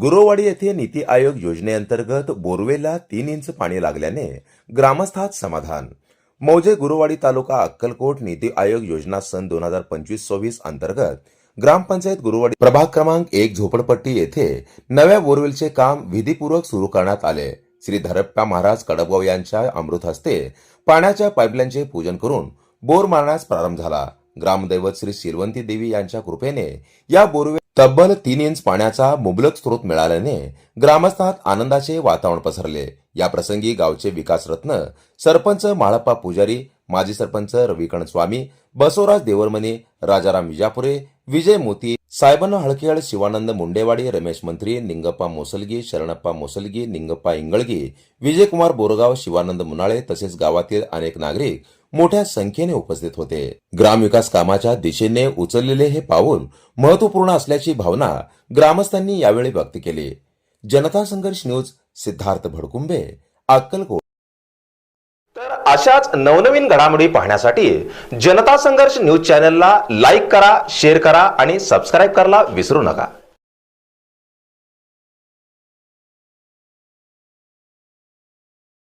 गुरुवाडी येथे नीती आयोग योजनेअंतर्गत बोरवेला तीन इंच पाणी लागल्याने ग्रामस्थात समाधान. मौजे गुरुवाडी तालुका अक्कलकोट नीती आयोग योजना सन दोन हजार पंचवीस सव्वीस अंतर्गत ग्रामपंचायत गुरुवाडी प्रभाग क्रमांक एक झोपडपट्टी येथे नव्या बोरवेलचे काम विधीपूर्वक सुरू करण्यात आले. श्री धरप्पा महाराज कडबगाव यांच्या अमृत हस्ते पाण्याच्या पाईपलाईनचे पूजन करून बोर मारण्यास प्रारंभ झाला. ग्रामदैवत श्री शिरवंती देवी यांच्या कृपेने या बोरवेल तब्बल तीन इंच पाण्याचा मुबलक स्रोत मिळाल्याने ग्रामस्थात आनंदाचे वातावरण पसरले. या प्रसंगी गावचे विकास रत्न सरपंच माळप्पा पुजारी माजी सरपंच रविकण स्वामी बसवराज देवरमणी राजाराम विजापुरे विजय मोती सायबन हळकेळ शिवानंद मुंडेवाडी रमेश मंत्री निंगप्पा मोसलगी शरणप्पा मोसलगी निंगप्पा इंगळगी विजयकुमार बोरगाव शिवानंद मुनाळे तसेच गावातील अनेक नागरिक मोठ्या संख्येने उपस्थित होते. ग्रामविकास कामाच्या दिशेने उचललेले हे पाऊल महत्त्वपूर्ण असल्याची भावना ग्रामस्थांनी यावेळी व्यक्त केली. जनता संघर्ष न्यूज सिद्धार्थ भडकुंबे अक्कलकोट. तर अशाच नवनवीन घडामोडी पाहण्यासाठी जनता संघर्ष न्यूज चॅनलला लाईक करा शेअर करा आणि सबस्क्राईब करायला विसरू नका.